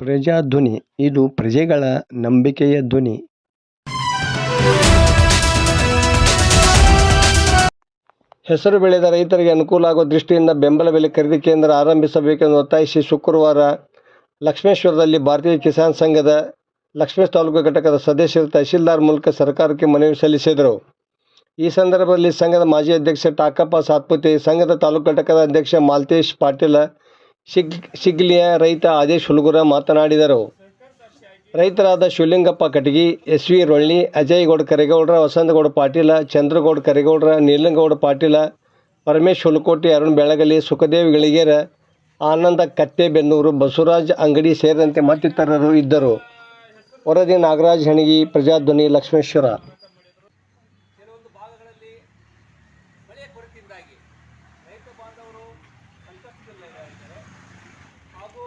ಪ್ರಜಾಧ್ವನಿ, ಇದು ಪ್ರಜೆಗಳ ನಂಬಿಕೆಯ ಧ್ವನಿ. ಹೆಸರು ಬೆಳೆದ ರೈತರಿಗೆ ಅನುಕೂಲ ಆಗುವ ದೃಷ್ಟಿಯಿಂದ ಬೆಂಬಲ ಬೆಲೆ ಖರೀದಿ ಕೇಂದ್ರ ಆರಂಭಿಸಬೇಕೆಂದು ಒತ್ತಾಯಿಸಿ ಶುಕ್ರವಾರ ಲಕ್ಷ್ಮೇಶ್ವರದಲ್ಲಿ ಭಾರತೀಯ ಕಿಸಾನ್ ಸಂಘದ ಲಕ್ಷ್ಮೇಶ್ ತಾಲೂಕು ಘಟಕದ ಸದಸ್ಯರು ತಹಶೀಲ್ದಾರ್ ಮೂಲಕ ಸರ್ಕಾರಕ್ಕೆ ಮನವಿ ಸಲ್ಲಿಸಿದರು. ಈ ಸಂದರ್ಭದಲ್ಲಿ ಸಂಘದ ಮಾಜಿ ಅಧ್ಯಕ್ಷ ಟಾಕಪ್ಪ ಸಾತ್ಪುತಿ, ಸಂಘದ ತಾಲೂಕು ಘಟಕದ ಅಧ್ಯಕ್ಷ ಮಾಲ್ತೇಶ್ ಪಾಟೀಲ ಶಿಗ್, ಶಿಗ್ಲಿಯ ರೈತ ಆದೇಶ್ ಶುಲ್ಗುರ ಮಾತನಾಡಿದರು. ರೈತರಾದ ಶಿವಲಿಂಗಪ್ಪ ಕಟಗಿ ಎಸ್ ವಿ ರೊಳ್ಳಿ, ಅಜಯ್ ಗೌಡ ಕರೇಗೌಡ್ರ ವಸಂತಗೌಡ ಪಾಟೀಲ, ಚಂದ್ರಗೌಡ ಕರೇಗೌಡ್ರ, ನೀಲಂಗೌಡ ಪಾಟೀಲ, ಪರಮೇಶ್ ಹುಲಕೋಟಿ, ಅರುಣ್ ಬೆಳಗಲಿ, ಸುಖದೇವ್ ಗಳಿಗೇರ, ಆನಂದ ಕತ್ತೆಬೆನ್ನೂರು, ಬಸವರಾಜ್ ಅಂಗಡಿ ಸೇರಿದಂತೆ ಮತ್ತಿತರರು ಇದ್ದರು. ವರದಿ ನಾಗರಾಜ್ ಹಣಗಿ, ಪ್ರಜಾಧ್ವನಿ ಲಕ್ಷ್ಮೇಶ್ವರ ಸಂಕಷ್ಟದಲ್ಲಿದ್ದಾರೆ ಹಾಗೂ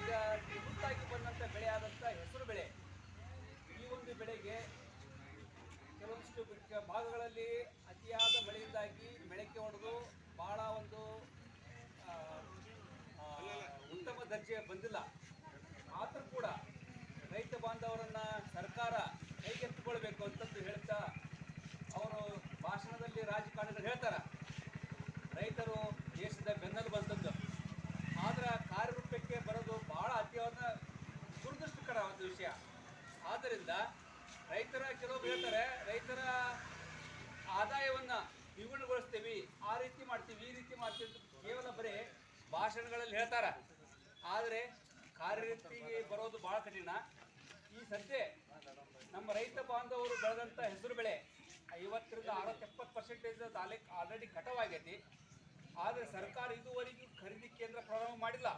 ಈಗ ನಿವೃತ್ತಾಗಿ ಬಂದಂಥ ಬೆಳೆ ಆದಂಥ ಹೆಸರು ಬೆಳೆ ಈ ಒಂದು ಬೆಳೆಗೆ ಕೆಲವೊಂದಿಷ್ಟು ಭಾಗಗಳಲ್ಲಿ ಅತಿಯಾದ ಮಳೆಯಿಂದಾಗಿ ಬೆಳಕೆ ಹೊಡೆದು ಬಹಳ ಒಂದು ಉತ್ತಮ ದರ್ಜೆ ಬಂದಿಲ್ಲ. ಆದರೂ ಕೂಡ ರೈತ ಬಾಂಧವರನ್ನು ಸರ್ಕಾರ ಕೈಗೆತ್ತಿಕೊಳ್ಬೇಕು ಅಂತಂದು ಹೇಳ್ತಾ ಅವರು ಭಾಷಣದಲ್ಲಿ ರಾಜಕಾರಣಿಗಳು ಹೇಳ್ತಾರೆ. ರೈತರು ದೇಶದ ಬೆನ್ನಲು ಬಂತದ್ದು ಆದ್ರೆ ಕಾರ್ಯರೂಪಕ್ಕೆ ಬರೋದು ಬಹಳ ಅತಿಯಾದ ಒಂದು ವಿಷಯ. ಆದ್ದರಿಂದ ರೈತರ ಕೆಲವೊಬ್ರು ಹೇಳ್ತಾರೆ, ರೈತರ ಆದಾಯವನ್ನ ದ್ವಿಗುಣಗೊಳಿಸ್ತೀವಿ, ಆ ರೀತಿ ಮಾಡ್ತೀವಿ, ಈ ರೀತಿ ಮಾಡ್ತೀವಿ ಕೇವಲ ಬರೀ ಭಾಷಣಗಳಲ್ಲಿ ಹೇಳ್ತಾರ. ಆದರೆ ಕಾರ್ಯರೀತಿಗೆ ಬರೋದು ಬಹಳ ಕಠಿಣ. ಈ ಸದ್ಯ ನಮ್ಮ ರೈತ ಬಾಂಧವರು ಬೆಳೆದಂಥ ಹೆಸರು ಬೆಳೆ ಐವತ್ತರಿಂದ ಅರವತ್ತು ಎಪ್ಪತ್ತು ಪರ್ಸೆಂಟೇಜ್ ಆಲ್ರೆಡಿ ಕಟವಾಗೈತಿ ಆದರೆ ಸರ್ಕಾರ ಇದುವರೆಗೂ ಖರೀದಿ ಕೇಂದ್ರ ಪ್ರಾರಂಭ ಮಾಡಿಲ್ಲ.